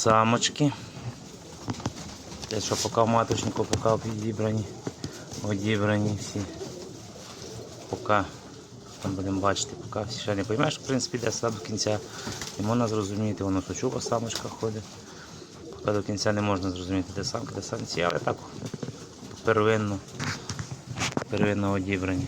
Самочки. Те, що поки в маточнику, поки підібрані, одібрані всі. Поки там будемо бачити, поки всі ще не поймеш, в принципі, де сад до кінця. Не можна зрозуміти, воно сочува самочка ходить. Поки до кінця не можна зрозуміти, де самки, де самці, але так первинно, первинно одібрані.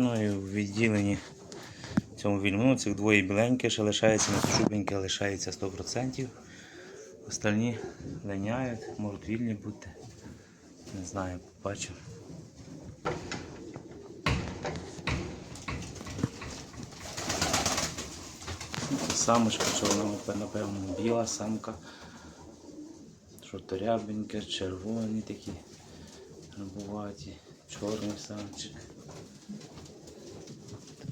Ну і в відділенні цьому вільму цих двоє біленькі ще лишається, шубеньке лишається 100%. Остальні линяють, можуть вільні бути. Не знаю, побачимо. Самочка, що вона, напевно, біла самка. Що то рябеньке, червоні такі, рабуваті, чорний самчик.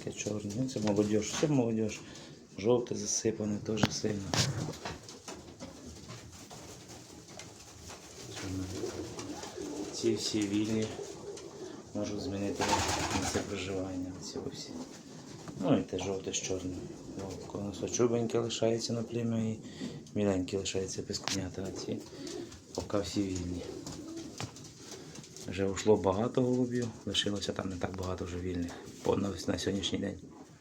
Таке чорне. Ну, це молодіж, все молодіж. Жовте засипане теж сильно. Ці всі вільні можуть змінити місце проживання. Ці всі. Ну і те жовте з чорним. Конусочубеньке лишається на плем'я і міленьке лишається без конята, а ці поки всі вільні. Вже ушло багато голубів, лишилося там не так багато вже вільних на, сьогоднішній день.